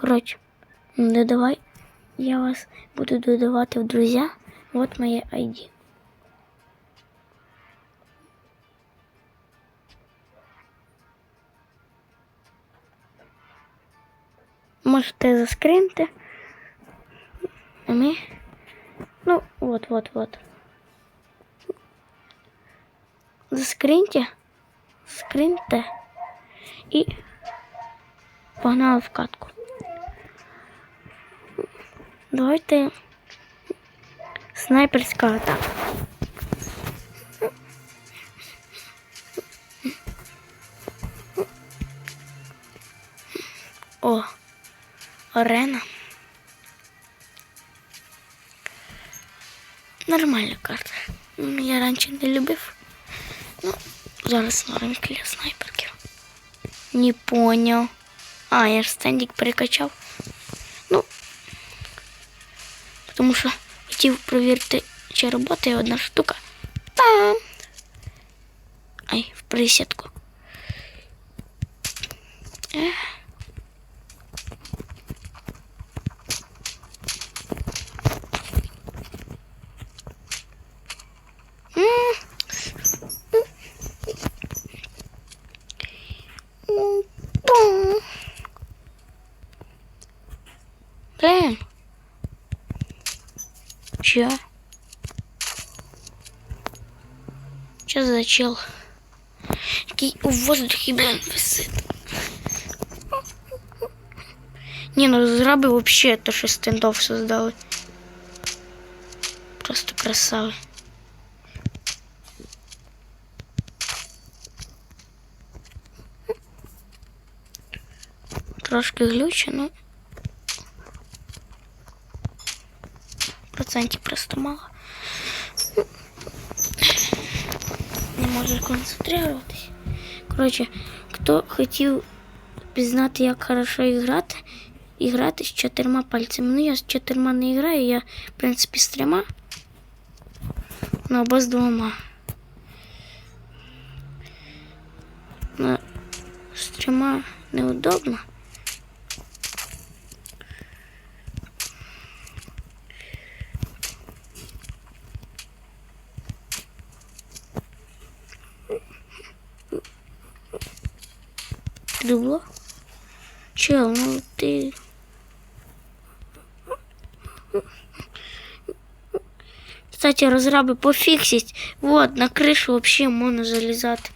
Коротше, додавай. Я вас буду додавати в друзі. Вот моє ID. Можете заскринити. А ми. Ну, вот, вот, вот. Заскриньте. Скриньте. І погнали в катку. Давайте снайперська атака. О, арена. Нормальна карта. Я раніше не любив. Ну, зараз норм для снайперків. Не понял. А, я ж стендик перекачав. Тому що хотів провірити, чи роботає одна штука. Пам! Ай, в присідку. Ех. Че? Че за чел? Який у воздухе, блин, висит. Не, ну разрабы вообще это что стендов создали. Просто красавы. Трошки глюче, ну. Процентів просто мало. Не можу концентруватись. Коротше, хто хотів пізнати, як хорошо грати, і грати з чотирма пальцями. Ну, я з чотирма не граю, я, в принципі, з трьома. Ну, або з двома. Ну, з трьома неудобно. Дубло? Чел, ну ты... Кстати, разрабы пофиксить. Вот, на крышу вообще можно залезать.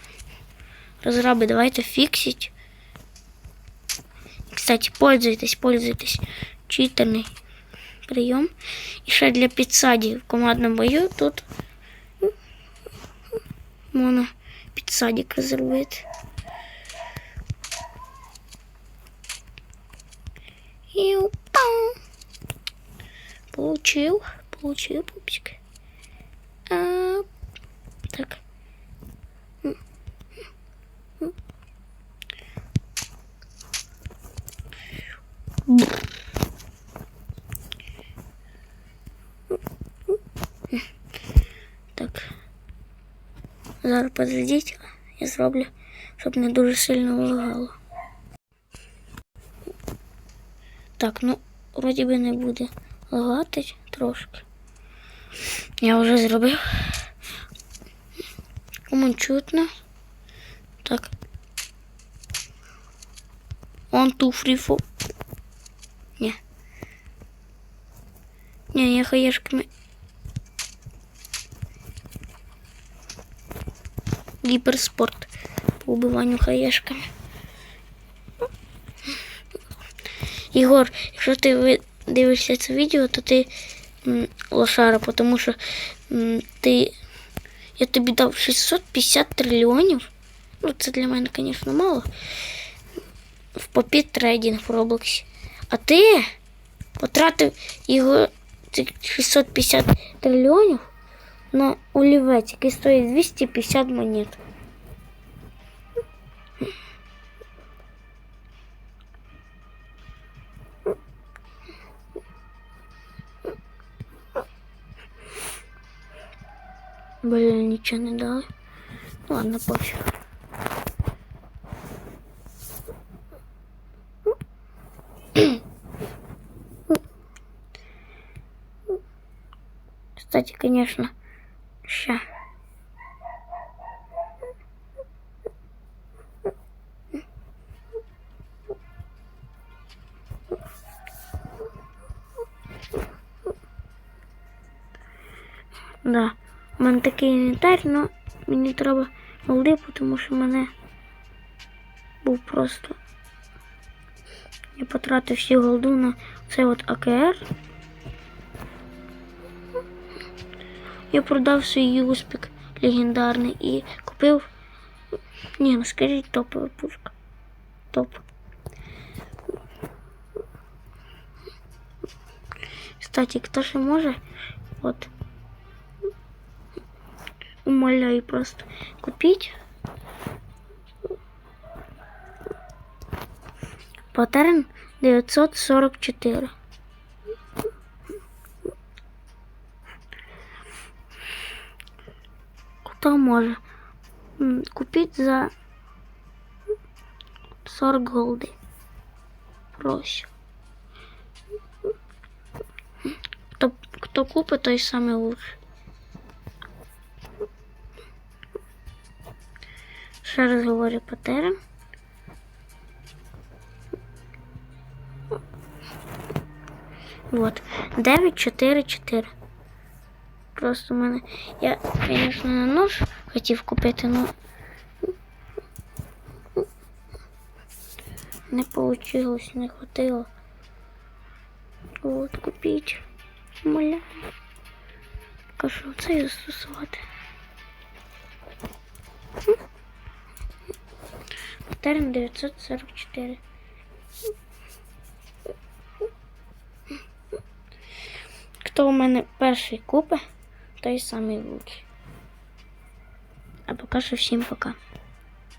Разрабы, давайте фиксить. Кстати, пользуйтесь, пользуйтесь. Читерный прием. І ще для підсадів в командному бою тут можна підсадик зробити. И упал. Получил, получил пупсик. А, так. Так. Зараз подождіть, я зроблю, щоб не дуже сильно лагало. Так, ну, вроді би не буде лагати трошки. Я вже зробив. Кому чутно. Так. Two, three, four. Ні. Ні, я хаєшками. Гіперспорт по убиванню хаєшками. Ігор, якщо ти ви- дивишся це відео, то ти м, лошара, тому що м, ти. Я тобі дав 650 трильйонів. Ну, це для мене, звісно, мало. В попіт трейдинг в Роблоксі. А ти потратив його 650 трильйонів на олівець, який стоїть 250 монет. Блин, ничего не дал. Ладно, пофиг. Кстати, конечно, ща. Да. У мене такий інвентар, але мені треба голди, тому що в мене був просто. Я потратив всю голду на цей от АКР. Я продав свій юспік легендарний і купив. Ні, ну скажіть топова пушка. Топ. Кстати, хто ще може, от умоляю просто купить паттерн 944. Кто може М, купить за 40 голды. Проще. Кто, кто купить, той самый лучший. Ще раз говорю паттерн. Вот. 9, 4, 4. Просто в мене. Я, звісно, нож хотів купити, але не вийшло, не хватило. От, купіть. Моля. Кажу, це і застосувати. Терен 944. Хто у мене перший купе, той самий лучший. А поки що всім пока.